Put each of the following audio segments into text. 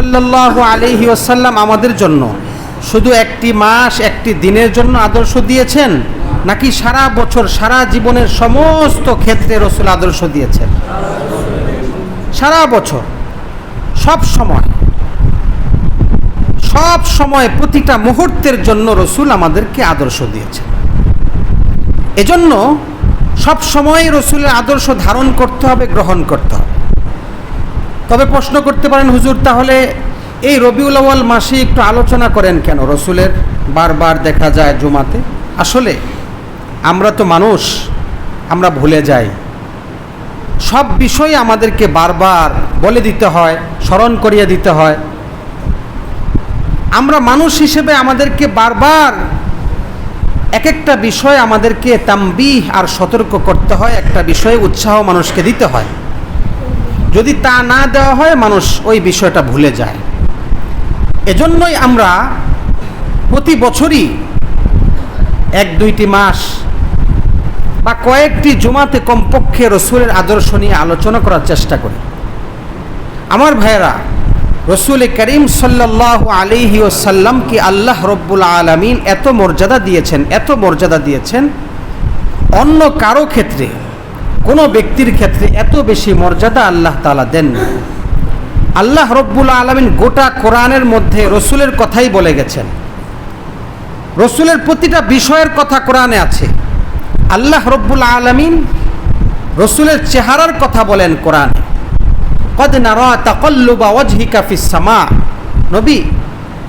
সাল্লাহ আলহি ওসাল্লাম আমাদের জন্য শুধু একটি মাস, একটি দিনের জন্য আদর্শ দিয়েছেন, নাকি সারা বছর, সারা জীবনের সমস্ত ক্ষেত্রে রসুল আদর্শ দিয়েছেন? সারা বছর, সব সময় সব সময় প্রতিটা মুহূর্তের জন্য রসুল আমাদেরকে আদর্শ দিয়েছেন। এজন্য সব সময় রসুলের আদর্শ ধারণ করতে হবে, গ্রহণ করতে হবে। তবে প্রশ্ন করতে পারেন, হুজুর, তাহলে এই রবিউল আওয়াল মাসে একটু আলোচনা করেন কেন? রসুলের বারবার দেখা যায় জুমাতে। আসলে আমরা তো মানুষ, আমরা ভুলে যাই। সব বিষয়ে আমাদেরকে বারবার বলে দিতে হয়, স্মরণ করিয়ে দিতে হয়। আমরা মানুষ হিসেবে আমাদেরকে বারবার এক একটা বিষয় আমাদেরকে তাম্বিহ আর সতর্ক করতে হয়, একটা বিষয়ে উৎসাহ মানুষকে দিতে হয়। যদি তা না দেওয়া হয়, মানুষ ওই বিষয়টা ভুলে যায়। এজন্যই আমরা প্রতি বছরই এক দুইটি মাস বা কয়েকটি জুমাতে কমপক্ষে রসুলের আদর্শ নিয়ে আলোচনা করার চেষ্টা করি। আমার ভাইয়েরা, রসুল করিম সাল্লাহ আলিহি ওসাল্লামকে আল্লাহ রব্বুল আলমিন এত মর্যাদা দিয়েছেন, এত মর্যাদা দিয়েছেন? অন্য কারও ক্ষেত্রে কোনো ব্যক্তির ক্ষেত্রে এত বেশি মর্যাদা আল্লাহ তালা দেন আল্লাহ রব্বুল আলমিন গোটা কোরআনের মধ্যে রসুলের কথাই বলে গেছেন। রসুলের প্রতিটা বিষয়ের কথা কোরআনে আছে। আল্লাহ রব্বুল আলমিন রসুলের চেহারার কথা বলেন কোরআনে। কদ সামা। নবী,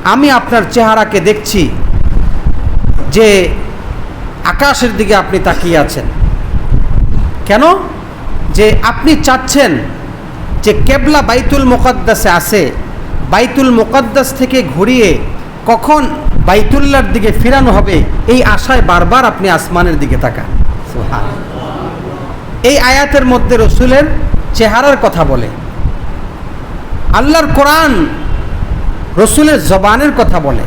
আমি আপনার চেহারাকে দেখছি যে আকাশের দিকে আপনি তাকিয়ে আছেন। কেন? যে আপনি চাচ্ছেন যে কেবলা বাইতুল মোকদ্দাসে আসে বাইতুল মোকদ্দাস থেকে ঘুরিয়ে কখন বাইতুল্লার দিকে ফিরানো হবে, এই আশায় বারবার আপনি আসমানের দিকে তাকান। এই আয়াতের মধ্যে রসুলের চেহারার কথা বলে। আল্লাহর কোরআন রসুলের জবানের কথা বলে।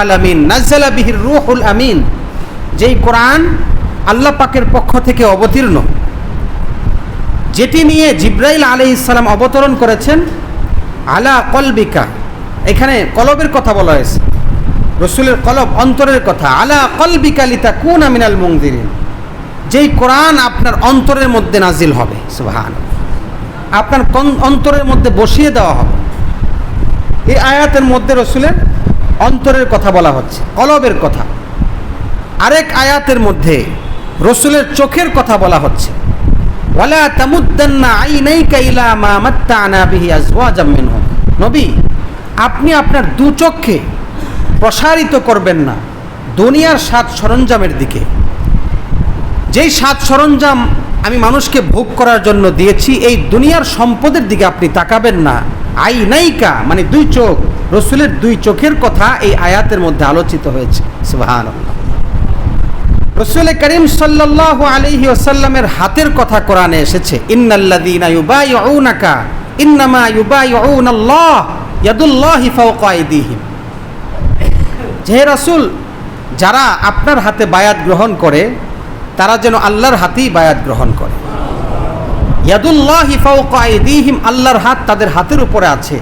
আলামিন আমিন। যেই কোরআন আল্লাহ পাকের পক্ষ থেকে অবতীর্ণ। যেটি নিয়ে জিব্রাইল আলাইহিস সালাম অবতরণ করেছেন, আলা কলবিকা, এখানে কলবের কথা বলা হয়েছে। রসুলের কলব অন্তরের কথা, আলা কলবিকা লিতা কোন আমিনাল মুংদিরিন যেই কোরআন আপনার অন্তরের মধ্যে নাজিল হবে সুবহান আপনার অন্তরের মধ্যে বসিয়ে দেওয়া হবে। এই আয়াতের মধ্যে রসুলের অন্তরের কথা বলা হচ্ছে, কলবের কথা। আরেক আয়াতের মধ্যে রসুলের চোখের কথা বলা হচ্ছে। নবী, আপনি আপনার দু চক্ষে প্রসারিত করবেন না দুনিয়ার সাত সরঞ্জামের দিকে। যেই সাত সরঞ্জাম আমি মানুষকে ভোগ করার জন্য দিয়েছি, এই দুনিয়ার সম্পদের দিকে আপনি তাকাবেন না। আই নাইকা মানে দুই চোখ, রসুলের দুই চোখের কথা এই আয়াতের মধ্যে আলোচিত হয়েছে। সুবাহান রসুল করিম সাল্লাহ আলহি ওসাল্লামের হাতের কথা কোরআনে এসেছে যে রাসূল, যারা আপনার হাতে বায়াত গ্রহণ করে, তারা যেন আল্লাহর হাতেই বায়াত গ্রহণ করে। আল্লাহর হাত তাদের হাতের উপরে আছে।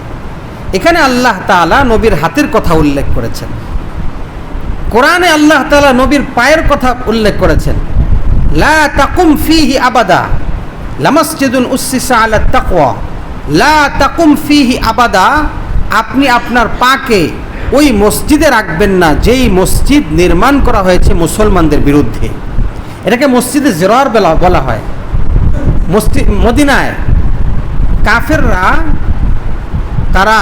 এখানে আল্লাহ তাআলা নবীর হাতের কথা উল্লেখ করেছেন। কোরআনে আল্লাহ তালা নবীর পায়ের কথা উল্লেখ করেছেন। লা তাকুম ফিহি আবাদা, লামাসজিদুন উসসিসা আলা তাকওয়া। লা তাকুম ফিহি আবাদা, আপনি আপনার পাকে ওই মসজিদে রাখবেন না, যেই মসজিদ নির্মাণ করা হয়েছে মুসলমানদের বিরুদ্ধে। এটাকে মসজিদে জেরার বেলা, বলা হয়। মসজিদ মদিনায় কাফেররা, তারা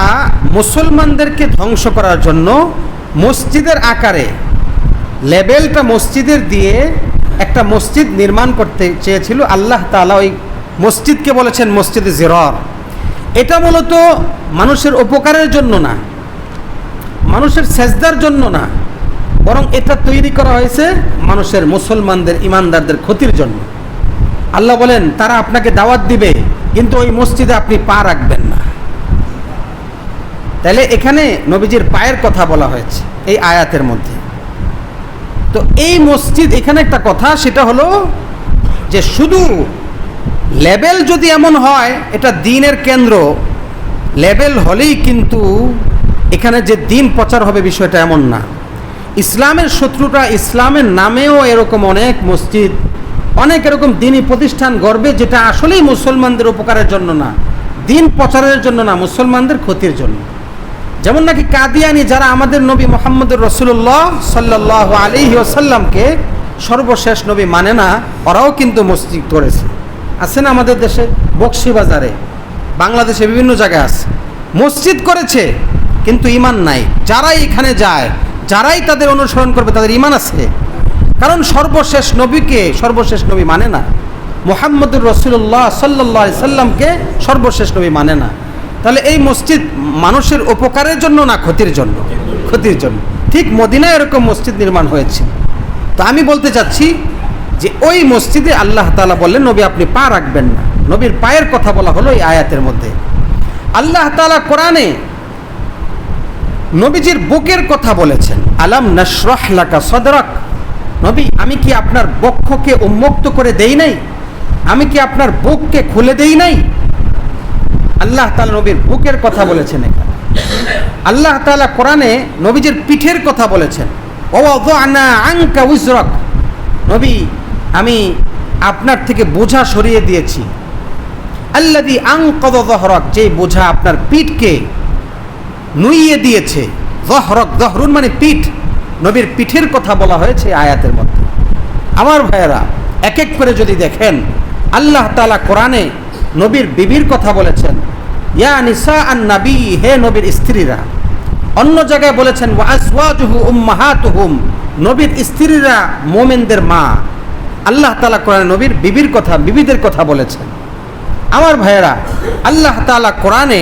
মুসলমানদেরকে ধ্বংস করার জন্য মসজিদের আকারে লেবেলটা মসজিদের দিয়ে একটা মসজিদ নির্মাণ করতে চেয়েছিল আল্লাহ তাআলা, ওই মসজিদকে বলেছেন মসজিদে জেরর। এটা মূলত মানুষের উপকারের জন্য না, মানুষের সেজদার জন্য না, বরং এটা তৈরি করা হয়েছে মানুষের মুসলমানদের, ইমানদারদের ক্ষতির জন্য। আল্লাহ বলেন, তারা আপনাকে দাওয়াত দিবে, কিন্তু ওই মসজিদে আপনি পা রাখবেন না। তাহলে এখানে নবীজির পায়ের কথা বলা হয়েছে এই আয়াতের মধ্যে। তো এই মসজিদ এখানে একটা কথা, সেটা হলো যে শুধু লেবেল যদি এমন হয়, এটা দিনের কেন্দ্র, লেবেল হলেই কিন্তু এখানে যে দিন প্রচার হবে বিষয়টা এমন না। ইসলামের শত্রুরা ইসলামের নামেও এরকম অনেক মসজিদ, অনেক এরকম দিনই প্রতিষ্ঠান গড়বে, যেটা আসলেই মুসলমানদের উপকারের জন্য না। দিন প্রচারের জন্য না, মুসলমানদের ক্ষতির জন্য। যেমন নাকি কাদিয়ানি যারা আমাদের নবী মোহাম্মদ রসুল্লাহ সাল্লাহ আলিহি ওসাল্লামকে সর্বশেষ নবী মানে না, ওরাও কিন্তু মসজিদ করেছে। আছে না আমাদের দেশে? বক্সি বাজারে বাংলাদেশে বিভিন্ন জায়গায় আছে। মসজিদ করেছে, কিন্তু ইমান নাই। যারাই এখানে যায়, যারাই তাদের অনুসরণ করবে, তাদের ইমান আছে। কারণ সর্বশেষ নবীকে সর্বশেষ নবী মানে না। মোহাম্মদুর রসুল্লাহ সাল্লাহ সাল্লামকে সর্বশেষ নবী মানে না। তাহলে এই মসজিদ মানুষের উপকারের জন্য না ক্ষতির জন্য? ক্ষতির জন্য। ঠিক মদিনায় এরকম মসজিদ নির্মাণ হয়েছে। তো আমি বলতে চাচ্ছি যে ওই মসজিদে আল্লাহ তালা বললেন, নবী, আপনি পা রাখবেন না। নবীর পায়ের কথা বলা হলো এই আয়াতের মধ্যে। আল্লাহ তালা কোরআনে নবীজির বুকের কথা বলেছেন, আলাম নশরহ লাকা সদরক? নবী, আমি কি আপনার বক্ষকে উন্মুক্ত করে দেই নাই? আমি কি আপনার বুককে খুলে দেই নাই? আল্লাহ তালা নবীর বুকের কথা বলেছেন এখানে। আল্লাহ তালা কোরআনে নবীজির পিঠের কথা বলেছেন। আনা আংকা উজরক। নবী, আমি আপনার থেকে বোঝা সরিয়ে দিয়েছি। আল্লাদি আংকদ দহরক যে বোঝা আপনার পিঠকে নুইয়ে দিয়েছে। দহরক দহরুন মানে পিঠ। নবীর পিঠের কথা বলা হয়েছে আয়াতের মধ্যে। আমার ভাইয়েরা এক এক করে যদি দেখেন, আল্লাহ তালা কোরআনে নবীর বিবির কথা বলেছেন, ইয়া নিসা আন নাবি হে নবীর স্ত্রীরা। অন্য জায়গায় বলেছেন ওয়াজওয়াজুহু উম্মাহাতুহুম, নবীর স্ত্রীরা মোমেনদের মা। আল্লাহ তালা কোরআনে নবীর বিবির কথা, বিবিদের কথা বলেছেন। আমার ভাইয়েরা, আল্লাহ তালা কোরআনে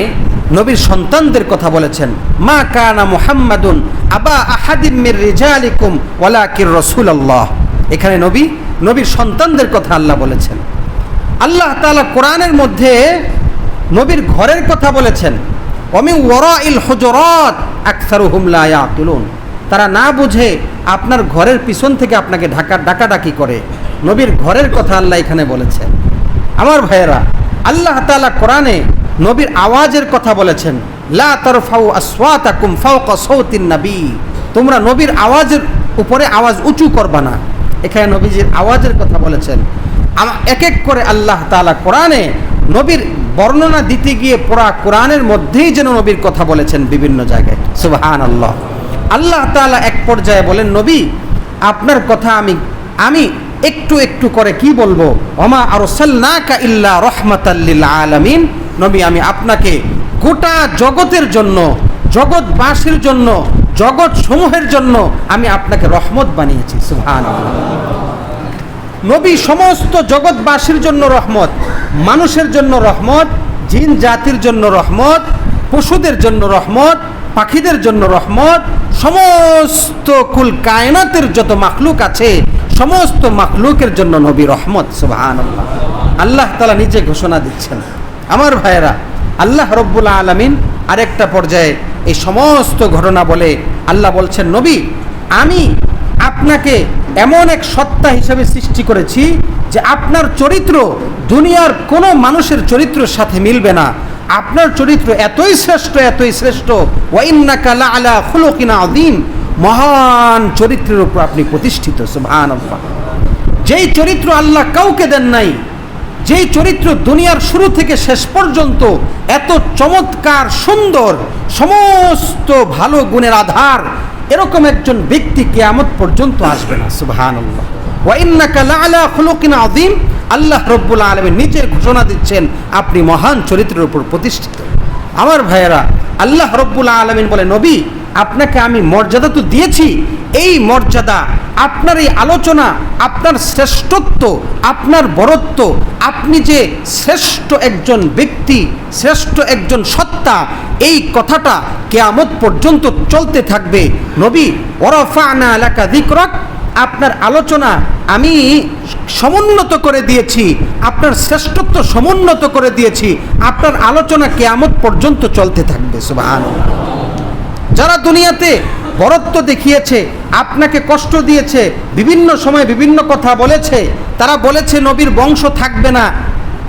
নবীর সন্তানদের কথা বলেছেন, মা কানা মুহাম্মাদুন আবা আহাদিম মির রিজালিকুম ওয়ালাকির রাসূলুল্লাহ। এখানে নবী, নবীর সন্তানদের কথা আল্লাহ বলেছেন। আল্লাহ তাআলা কোরআনের মধ্যে নবীর ঘরের কথা বলেছেন অমি ওয়ারাইল হজরত আকসারুহুম লা ইয়াকিলুন। তারা না বুঝে আপনার ঘরের পিছন থেকে আপনাকে ঢাকা, ডাকাডাকি করে। নবীর ঘরের কথা আল্লাহ এখানে বলেছেন। আমার ভাইয়েরা, আল্লাহ তাআলা কোরআনে নবীর আওয়াজের কথা বলেছেন, লা তারফাউ আসওয়াতাকুম ফাওকা সাউতিন নবী। তোমরা নবীর আওয়াজের উপরে আওয়াজ উঁচু করবা না। এখানে নবীজির আওয়াজের কথা বলেছেন এক এক করে আল্লাহ তাআলা কোরআনে নবীর বর্ণনা দিতে গিয়ে পুরা কোরআনের মধ্যেই যেন নবীর কথা বলেছেন বিভিন্ন জায়গায়। সুবহান আল্লাহ আল্লাহ তাআলা এক পর্যায়ে বলেন, নবী, আপনার কথা আমি আমি একটু একটু করে কি বলব? ওমা আরসালনাকা ইল্লা রহমাতাল্লিল আলামিন। নবী, আমি আপনাকে গোটা জগতের জন্য, জগৎবাসীর জন্য জগৎ সমূহের জন্য আমি আপনাকে রহমত বানিয়েছি। সুবহানাল্লাহ। নবী সমস্ত জগৎবাসীর জন্য রহমত, মানুষের জন্য রহমত, জিন জাতির জন্য রহমত, পশুদের জন্য রহমত, পাখিদের জন্য রহমত, সমস্ত কুল কায়নাতের যত মাখলুক আছে, সমস্ত মাখলুকের জন্য নবী রহমত সুবহান আল্লাহ তালা নিজে ঘোষণা দিচ্ছেন। আমার ভাইয়েরা, আল্লাহ রব্বুল আলমিন আরেকটা পর্যায়ে এই সমস্ত ঘটনা বলে আল্লাহ বলছেন, নবী, আমি আপনাকে এমন এক সত্তা হিসেবে সৃষ্টি করেছি যে আপনার চরিত্র দুনিয়ার কোনো মানুষের চরিত্রের সাথে মিলবে না। আপনার চরিত্র এতই শ্রেষ্ঠ এতই শ্রেষ্ঠ। ওয়াইন্নাকা লা আলা খুলুকিন আযীম। মহান চরিত্রের উপর আপনি প্রতিষ্ঠিত, সুবহানাল্লাহ। যেই চরিত্র আল্লাহ কাউকে দেন নাই, যেই চরিত্র দুনিয়ার শুরু থেকে শেষ পর্যন্ত এত চমৎকার, সুন্দর, সমস্ত ভালো গুণের আধার এরকম একজন ব্যক্তি কেয়ামত পর্যন্ত আসবে না সুবহান আদিম আল্লাহ রব্বুল আলমের নিজের ঘোষণা দিচ্ছেন, আপনি মহান চরিত্রের উপর প্রতিষ্ঠিত। আমার ভাইয়েরা, আল্লাহ রব্বুল আলমিন বলে, নবী, আপনাকে আমি মর্যাদা তো দিয়েছি। এই মর্যাদা আপনার এই আলোচনা, আপনার শ্রেষ্ঠত্ব, আপনার বরত্ব, আপনি যে শ্রেষ্ঠ একজন ব্যক্তি, শ্রেষ্ঠ একজন সত্তা, এই কথাটা কেয়ামত পর্যন্ত চলতে থাকবে। নবী ওরফানা এলাকা দিকরক আপনার আলোচনা আমি সমুন্নত করে দিয়েছি, আপনার শ্রেষ্ঠত্ব সমুন্নত করে দিয়েছি, আপনার আলোচনা কেয়ামত পর্যন্ত চলতে থাকবে সুবাহ যারা দুনিয়াতে বরত্ব দেখিয়েছে আপনাকে কষ্ট দিয়েছে, বিভিন্ন সময় বিভিন্ন কথা বলেছে। তারা বলেছে, নবীর বংশ থাকবে না।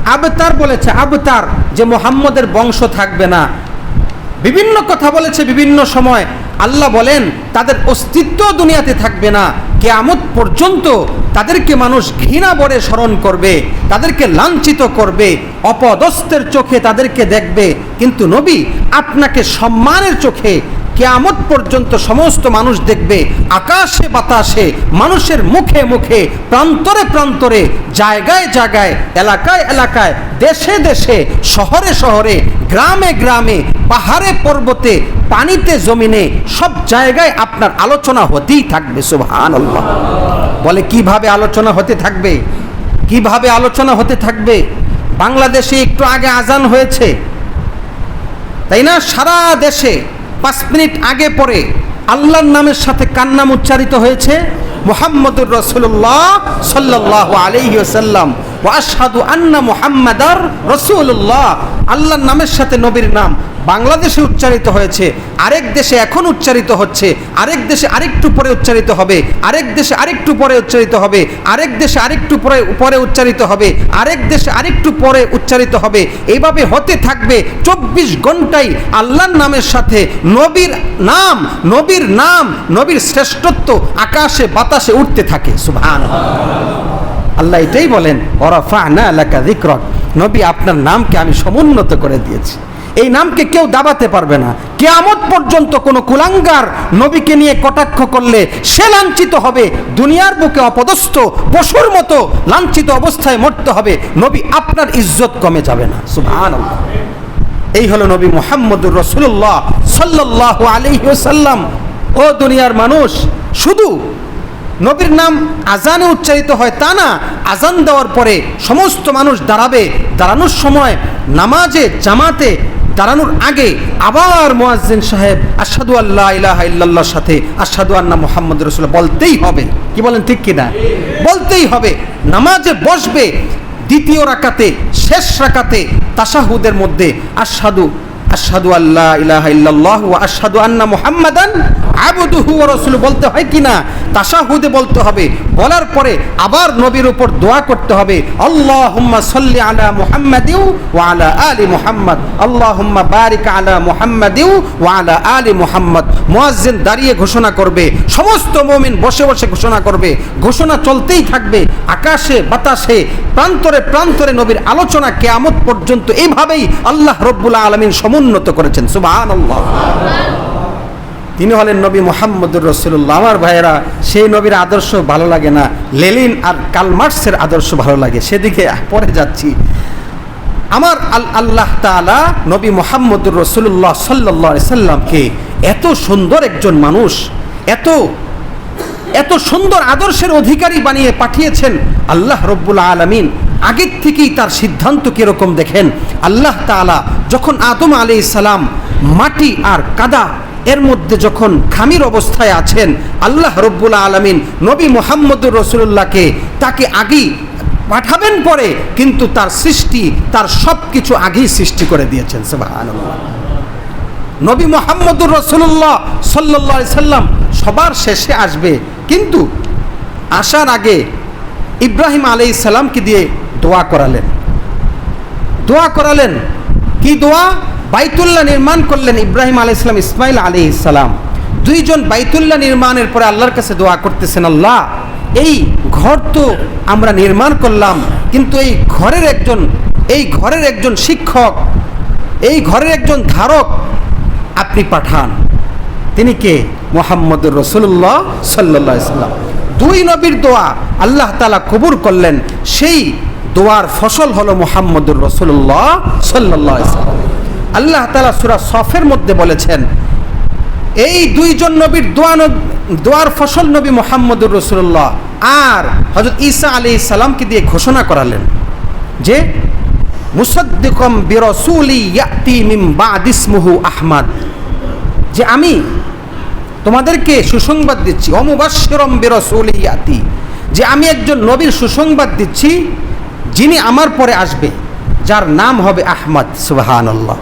আবতার বলেছে, আবতার, যে মোহাম্মদের বংশ থাকবে না। বিভিন্ন কথা বলেছে, বিভিন্ন সময়। আল্লাহ বলেন, তাদের অস্তিত্ব দুনিয়াতে থাকবে না। কেয়ামত পর্যন্ত তাদেরকে মানুষ ঘৃণা বরে স্মরণ করবে, তাদেরকে লাঞ্ছিত করবে, অপদস্থের চোখে তাদেরকে দেখবে। কিন্তু নবী আপনাকে সম্মানের চোখে কেয়ামত পর্যন্ত সমস্ত মানুষ দেখবে, আকাশে বাতাসে, মানুষের মুখে মুখে, প্রান্তরে প্রান্তরে, জায়গায় জায়গায়, এলাকায় এলাকায়, দেশে দেশে, শহরে শহরে, গ্রামে গ্রামে, পাহাড়ে পর্বতে, পানিতে জমিনে, সব জায়গায় আপনার আলোচনা হতেই থাকবে সুবহান বলে কীভাবে আলোচনা হতে থাকবে? কীভাবে আলোচনা হতে থাকবে? বাংলাদেশে একটু আগে আজান হয়েছে। তাই না? সারা দেশে পাঁচ মিনিট আগে পরে আল্লাহর নামের সাথে কার নাম উচ্চারিত হয়েছে, মোহাম্মদুর রসুল্লাহ সাল্লাহ আলহি ওয়াসাদু আন্না মুহাম্মাদার রসুল্লাহ আল্লাহর নামের সাথে নবীর নাম। বাংলাদেশে উচ্চারিত হয়েছে, আরেক দেশে এখন উচ্চারিত হচ্ছে, আরেক দেশে আরেকটু পরে উচ্চারিত হবে, আরেক দেশে আরেকটু পরে উচ্চারিত হবে, আরেক দেশে আরেকটু পরে পরে উচ্চারিত হবে, আরেক দেশে আরেকটু পরে উচ্চারিত হবে এইভাবে হতে থাকবে চব্বিশ ঘন্টাই আল্লাহর নামের সাথে নবীর নাম নবীর নাম, নবীর শ্রেষ্ঠত্ব আকাশে, বাতাসে উঠতে থাকে সুভান আল্লাহ এটাই বলেন ওরাফা না এলাকা দিক্রক নবী আপনার নামকে আমি সমুন্নত করে দিয়েছি। এই নামকে কেউ দাবাতে পারবে না। কেয়ামত পর্যন্ত কোনো কুলাঙ্গার নবীকে নিয়ে কটাক্ষ করলে সে লাঞ্ছিত হবে, দুনিয়ার বুকে অপদস্থ, পশুর মতো লাঞ্ছিত অবস্থায় মরতে হবে। নবী আপনার ইজ্জত কমে যাবে না। সুবহান এই হলো নবী মোহাম্মদুর রসুল্লাহ সাল্লাহ আলহিসাল্লাম ও দুনিয়ার মানুষ, শুধু নবীর নাম আজানে উচ্চারিত হয় তা না, আজান দেওয়ার পরে সমস্ত মানুষ দাঁড়াবে। দাঁড়ানোর সময় নামাজে, জামাতে দাঁড়ানোর আগে আবার মোয়াজিন সাহেব আসাদু আল্লাহ ইলাহা ইল্লাল্লাহর সাথে আসাদু আন্না মোহাম্মদ রসুল বলতেই হবে। কি বলেন, ঠিক কিনা? বলতেই হবে, নামাজে বসবে, দ্বিতীয় রাকাতে, শেষ রাকাতে তাসাহুদের মধ্যে আসাদু আল্লাহ ইল্লাল্লাহ ওয়া আশহাদু আন্না মুহাম্মাদান ওয়া রাসূলু বলতে হয় কিনা তাশাহুদে বলতে হবে। বলার পরে আবার নবীর উপর দোয়া করতে হবে। আল্লাহুম্মা সাল্লি আলা ওয়া আলা আলি আল্লাহুম্মা বারিক আলা ওয়া আলা আলি মুয়াজ্জিন দাঁড়িয়ে ঘোষণা করবে। সমস্ত মুমিন বসে বসে ঘোষণা করবে। ঘোষণা চলতেই থাকবে। আকাশে, বাতাসে, প্রান্তরে প্রান্তরে নবীর আলোচনা কেয়ামত পর্যন্ত এইভাবেই আল্লাহ রব্বুল আলমিন সমুন্নত করেছেন আল্লাহ তিনি হলেন নবী মোহাম্মদুর রসুল্লাহ আমার ভাইয়েরা, সেই নবীর আদর্শ ভালো লাগে না। লেলিন আর কালমার্সের আদর্শ ভালো লাগে। সেদিকে পরে যাচ্ছি। আমার আল আল্লাহ তালা নবী মোহাম্মদুর রসুল্লাহ সাল্লাহ সাল্লামকে এত সুন্দর একজন মানুষ, এত এত সুন্দর আদর্শের অধিকারী বানিয়ে পাঠিয়েছেন আল্লাহ রব্বুল আলমিন। আগের থেকেই তার সিদ্ধান্ত কীরকম দেখেন? আল্লাহ তালা যখন আদম আলি সালাম মাটি আর কাদা এর মধ্যে যখন খামির অবস্থায় আছেন, আল্লাহ রব্বুল আলমিন নবী মোহাম্মদুর রসুল্লাহকে তাকে আগেই পাঠাবেন পরে কিন্তু তার সৃষ্টি, তার সব কিছু আগেই সৃষ্টি করে দিয়েছেন, সুবহানাল্লাহ। নবী মোহাম্মদুর রসুল্লাহ সাল্লাহ সাল্লাম সবার শেষে আসবে, কিন্তু আসার আগে ইব্রাহিম আলাই সাল্লামকে দিয়ে দোয়া করালেন। দোয়া করালেন। কি দোয়া? বাইতুল্লাহ নির্মাণ করলেন ইব্রাহিম আলাই ইসলাম ইসমাইল আলী ইসালাম দুইজন বাইতুল্লাহ নির্মাণের পরে আল্লাহর কাছে দোয়া করতেছেন, আল্লাহ, এই ঘর তো আমরা নির্মাণ করলাম, কিন্তু এই ঘরের একজন, এই ঘরের একজন শিক্ষক, এই ঘরের একজন ধারক আপনি পাঠান। তিনি কে? মোহাম্মদুর রসুল্লাহ সাল্লাহ ইসলাম দুই নবীর দোয়া আল্লাহ তালা কবুর করলেন, সেই দোয়ার ফসল হলো মোহাম্মদুর রসুল্লাহ সাল্লাহ আল্লাহ তালা সুরা সফের মধ্যে বলেছেন, এই দুইজন নবীর দোয়া দোয়ার ফসল নবী মোহাম্মদুর রসুল্লাহ আর হজরত ঈসা আলী সালামকে দিয়ে ঘোষণা করালেন যে, মুসদ্দিকম বিরসুলি ইয়াতি মিম বাদিসমুহু আহমদ। যে আমি তোমাদেরকে সুসংবাদ দিচ্ছি অমুবাশ্বরম বিরসুলি ইয়াতি। যে আমি একজন নবীর সুসংবাদ দিচ্ছি যিনি আমার পরে আসবে, যার নাম হবে আহমদ সুবাহান আল্লাহ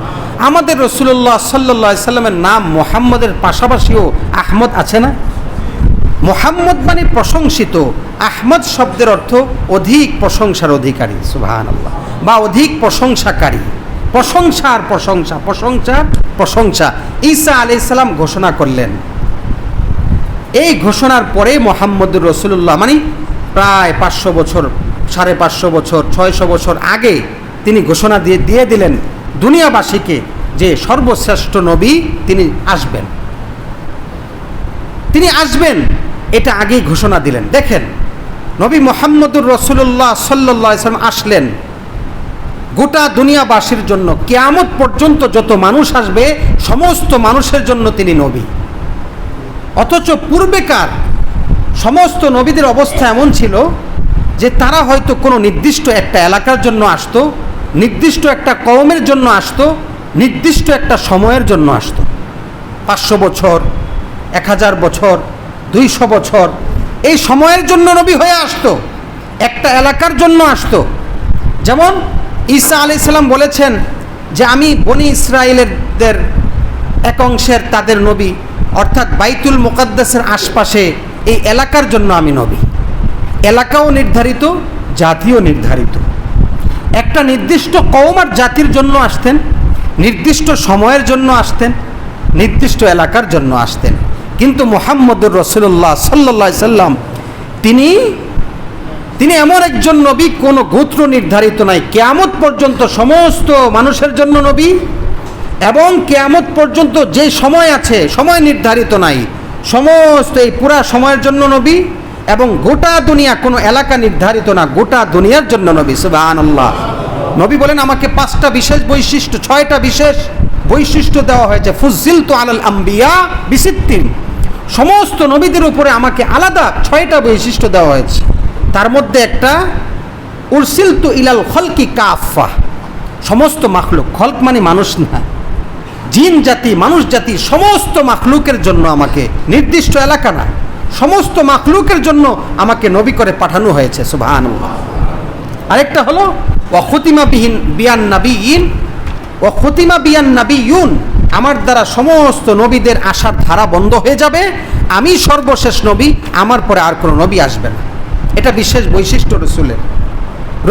আমাদের রসুল্লাহ সাল্লাহ সাল্লামের নাম মোহাম্মদের পাশাপাশিও আহমদ আছে না? মোহাম্মদ মানে প্রশংসিত, আহমদ শব্দের অর্থ অধিক প্রশংসার অধিকারী সুবাহান আল্লাহ বা অধিক প্রশংসাকারী। প্রশংসার প্রশংসা প্রশংসার প্রশংসা। ঈসা আলাইসাল্লাম ঘোষণা করলেন। এই ঘোষণার পরে মোহাম্মদুর রসুল্লাহ মানে প্রায় পাঁচশো বছর সাড়ে পাঁচশো বছর, ছয়শো বছর আগে তিনি ঘোষণা দিয়ে দিয়ে দিলেন দুনিয়াবাসীকে যে সর্বশ্রেষ্ঠ নবী তিনি আসবেন। তিনি আসবেন, এটা আগেই ঘোষণা দিলেন। দেখেন, নবী মোহাম্মদুর রসুল্লাহ সাল্লাহ ইসলাম আসলেন গোটা দুনিয়াবাসীর জন্য। কেয়ামত পর্যন্ত যত মানুষ আসবে, সমস্ত মানুষের জন্য তিনি নবী। অথচ পূর্বেকার সমস্ত নবীদের অবস্থা এমন ছিল যে তারা হয়তো কোনো নির্দিষ্ট একটা এলাকার জন্য আসতো, নির্দিষ্ট একটা কওমের জন্য আসতো, নির্দিষ্ট একটা সময়ের জন্য আসতো। পাঁচশো বছর, এক হাজার বছর, দুইশো বছর, এই সময়ের জন্য নবী হয়ে আসতো, একটা এলাকার জন্য আসতো। যেমন ঈসা আলি সাল্লাম বলেছেন যে, আমি বনি ইসরায়েলেরদের এক অংশের তাদের নবী, অর্থাৎ বাইতুল মোকাদ্দাসের আশপাশে এই এলাকার জন্য আমি নবী। এলাকাও নির্ধারিত, জাতিও নির্ধারিত। একটা নির্দিষ্ট কওম আর জাতির জন্য আসতেন, নির্দিষ্ট সময়ের জন্য আসতেন, নির্দিষ্ট এলাকার জন্য আসতেন। কিন্তু মোহাম্মদুর রসুল্লাহ সাল্লা সাল্লাম, তিনি তিনি এমন একজন নবী, কোনো গোত্র নির্ধারিত নাই। কেয়ামত পর্যন্ত সমস্ত মানুষের জন্য নবী এবং কেয়ামত পর্যন্ত যে সময় আছে, সময় নির্ধারিত নাই। সমস্ত এই পুরা সময়ের জন্য নবী এবং গোটা দুনিয়া কোনো এলাকা নির্ধারিত না, গোটা দুনিয়ার জন্য নবী সুবাহ নবী বলেন, আমাকে পাঁচটা বিশেষ বৈশিষ্ট্য, ছয়টা বিশেষ বৈশিষ্ট্য দেওয়া হয়েছে। ফুজিল তো আলাল আম্বিয়া বিসিত্তিন। সমস্ত নবীদের উপরে আমাকে আলাদা ছয়টা বৈশিষ্ট্য দেওয়া হয়েছে। তার মধ্যে একটা উরসিল তু ইলাল খলকি কাফা সমস্ত মাখলুক, খলক মানে মানুষ না। জিন জাতি, মানুষ জাতি, সমস্ত মাখলুকের জন্য আমাকে, নির্দিষ্ট এলাকা না। সমস্ত মাখলুকের জন্য আমাকে নবী করে পাঠানো হয়েছে সুবাহান আরেকটা হলো অখতিমা বিহীন বিয়ান নাবি ইন ও খতিমা বিয়ান নাবি ইউন আমার দ্বারা সমস্ত নবীদের আসার ধারা বন্ধ হয়ে যাবে, আমি সর্বশেষ নবী, আমার পরে আর কোনো নবী আসবে না। এটা বিশেষ বৈশিষ্ট্য রসুলের।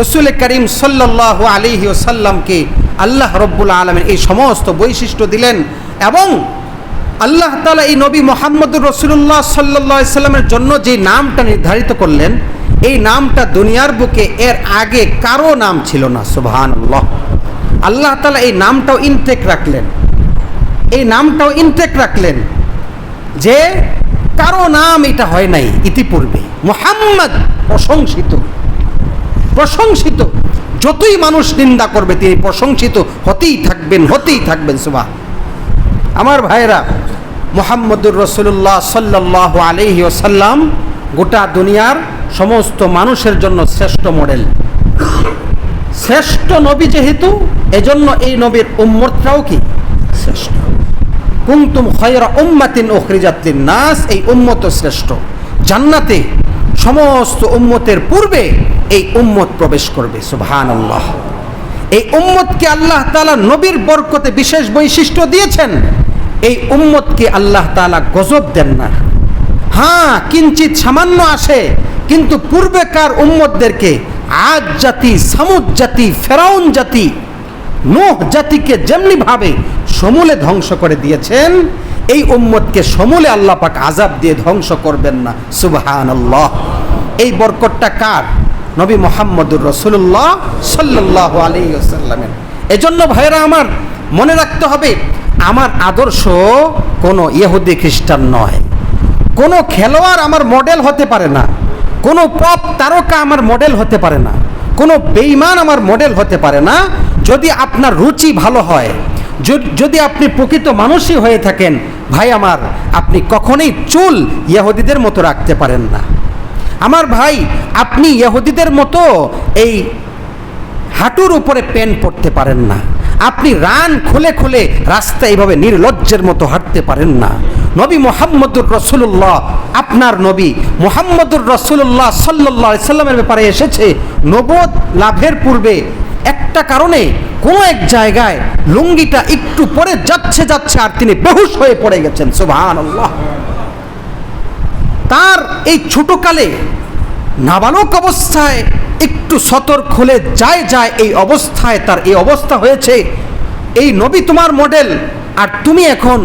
রসুল করিম সাল্লাহ আলিহি ওসাল্লামকে আল্লাহ রব্বুল আলমের এই সমস্ত বৈশিষ্ট্য দিলেন এবং আল্লাহ তালা এই নবী মোহাম্মদুর রসুল্লাহ সাল্লাহ সাল্লামের জন্য যে নামটা নির্ধারিত করলেন, এই নামটা দুনিয়ার বুকে এর আগে কারও নাম ছিল না সুবহান আল্লাহ আল্লাহ তালা এই নামটাও ইনটেক রাখলেন। এই নামটাও ইনটেক রাখলেন যে কারও নাম এটা হয় নাই ইতিপূর্বে। মোহাম্মদ প্রশংসিত। প্রশংসিত। যতই মানুষ নিন্দা করবে, তিনি প্রশংসিত হতেই থাকবেন হতেই থাকবেন সুবাহ আমার ভাইরা মোহাম্মদুর রসুল্লাহ সাল্লাহ আলহি ওসাল্লাম গোটা দুনিয়ার সমস্ত মানুষের জন্য শ্রেষ্ঠ মডেল। শ্রেষ্ঠ নবী যেহেতু, এজন্য এই নবীর উম্মতটাও কি? শ্রেষ্ঠ। কুমতুম খয়রা উম্মাতিন ওখরিজাতিন নাস এই উম্মত শ্রেষ্ঠ। জান্নাতে সমস্ত উম্মতের পূর্বে এই উম্মত প্রবেশ করবে আল্লাহ এই উম্মতকে আল্লাহ তালা নবীর বরকতে বিশেষ বৈশিষ্ট্য দিয়েছেন। এই উম্মতকে আল্লাহ তালা গজব দেন না। হ্যাঁ কিঞ্চিত সামান্য আসে, কিন্তু পূর্বেকার উম্মতদেরকে আজ জাতি, সামুদ জাতি, ফেরাউন জাতি, নোহ জাতিকে যেমনিভাবে সমূলে ধ্বংস করে দিয়েছেন, এই উম্মতকে সমূলে আল্লাহ পাক আজাব দিয়ে ধ্বংস করবেন না। সুবহান আল্লাহ এই বরকতটা কার? নবী মোহাম্মদুর রসুল্লাহ সাল্লাহ আলী আসাল্লামের এজন্য ভাইরা আমার মনে রাখতে হবে আমার আদর্শ কোনো ইহুদি খ্রিস্টান নয়। কোনো খেলোয়াড় আমার মডেল হতে পারে না। কোনো পপ তারকা আমার মডেল হতে পারে না। কোনো বেইমান আমার মডেল হতে পারে না। যদি আপনার রুচি ভালো হয়, যদি আপনি প্রকৃত মানুষই হয়ে থাকেন, ভাই আমার, আপনি কখনোই চুল ইহুদিদের মতো রাখতে পারেন না। আমার ভাই, আপনি ইহুদিদের মতো এই হাঁটুর উপরে পেন পড়তে পারেন না। আপনি রান খুলে খুলে রাস্তা এইভাবে নির্লজ্জের মতো হাঁটতে পারেন না। নবী মোহাম্মদুর রসুল্লাহ আপনার নবী মোহাম্মদুর রসুল্লাহ সাল্লাহ সাল্লামের ব্যাপারে এসেছে নবদ লাভের পূর্বে একটা কারণে কোনো এক জায়গায় লুঙ্গিটা একটু পরে যাচ্ছে যাচ্ছে আর তিনি বেহুশ হয়ে পড়ে গেছেন সুবাহ তার এই ছোটকালে নাবালক অবস্থায় একটু সতর্ক হলে যায় যায় এই অবস্থায় তার এই অবস্থা হয়েছে। এই নবী তোমার মডেল আর তুমি এখন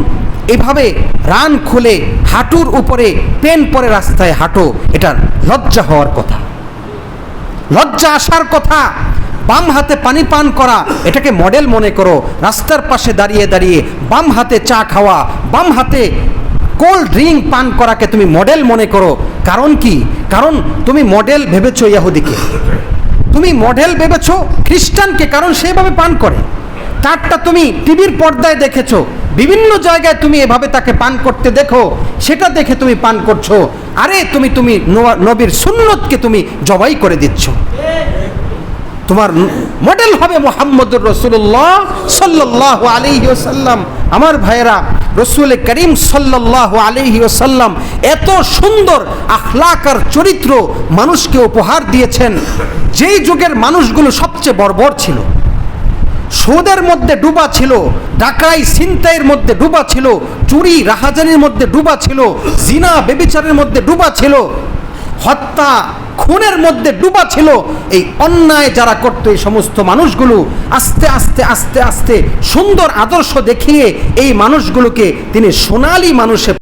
এভাবে রান খুলে হাঁটুর উপরে, পেন পরে রাস্তায় হাঁটো, এটা লজ্জা হওয়ার কথা। লজ্জা আসার কথা। বাম হাতে পানি পান করা, এটাকে মডেল মনে করো, রাস্তার পাশে দাঁড়িয়ে দাঁড়িয়ে বাম হাতে চা খাওয়া, বাম হাতে কোল্ড ড্রিঙ্ক পান করাকে তুমি মডেল মনে করো। কারণ কি? কারণ তুমি মডেল ভেবেছো ইয়াহুদিকে। তুমি মডেল ভেবেছো খ্রিস্টানকে, কারণ সেভাবে পান করে। তারটা তুমি টিভির পর্দায় দেখেছ। বিভিন্ন জায়গায় তুমি এভাবে তাকে পান করতে দেখো। সেটা দেখে তুমি পান করছ। আরে, তুমি তুমি নবীর সুন্নতকে তুমি জবাই করে দিচ্ছ। তোমার মডেল হবে মোহাম্মদুর রসুল্লাহ সাল্লাহ আলিহি ওসাল্লাম আমার ভাইয়েরা রসুল করিম সাল্লাহ আলিহি ওসাল্লাম এত সুন্দর আখলাক আর চরিত্র মানুষকে উপহার দিয়েছেন, যেই যুগের মানুষগুলো সবচেয়ে বর্বর ছিল। সুদের মধ্যে ডুবা ছিল, ডাকাই ছিনতাইয়ের মধ্যে ডুবা ছিল, চুরি রাহাজানির মধ্যে ডুবা ছিল, জিনা, বেবিচারের মধ্যে ডুবা ছিল, হত্যা খুনের মধ্যে ডুবা ছিল এই অন্যায় যারা করতো এই সমস্ত মানুষগুলো, আস্তে আস্তে আস্তে আস্তে সুন্দর আদর্শ দেখিয়ে এই মানুষগুলোকে তিনি সোনালি মানুষে